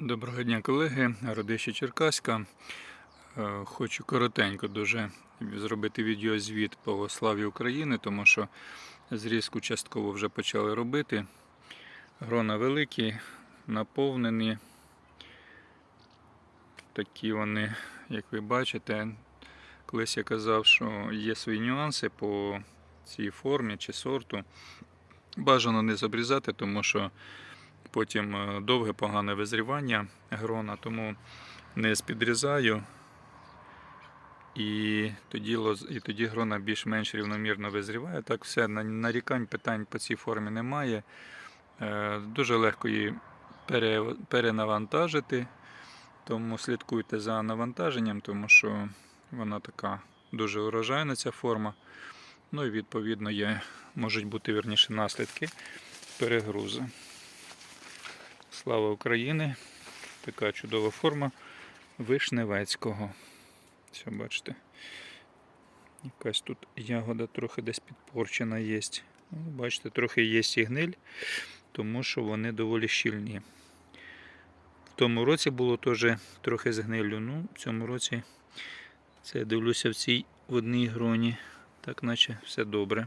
Доброго дня, колеги. Родище Черкаська. Е, Хочу коротенько дуже зробити відеозвіт по славі України, тому що зрізку частково вже почали робити. Грона великі, наповнені. Такі вони, як ви бачите, колись я казав, що є свої нюанси по цій формі чи сорту. Бажано не забрізати, тому що потім е, довге погане визрівання грона, тому не підрізаю. І тоді, і тоді грона більш-менш рівномірно визріває. Так все, нарікань питань по цій формі немає. Е, Дуже легко її пере- перенавантажити, тому слідкуйте за навантаженням, тому що вона така дуже урожайна ця форма. Ну і відповідно є, можуть бути вірніше наслідки перегрузу. Слава Україні! Така чудова форма вишневецького. Все, бачите. Якась тут ягода трохи десь підпорчена є. Ну, Бачите, трохи є і гниль, тому що вони доволі щільні. В тому році було теж трохи з гнилю. Ну, в цьому році це я дивлюся в цій в одній гроні. Так наче все добре.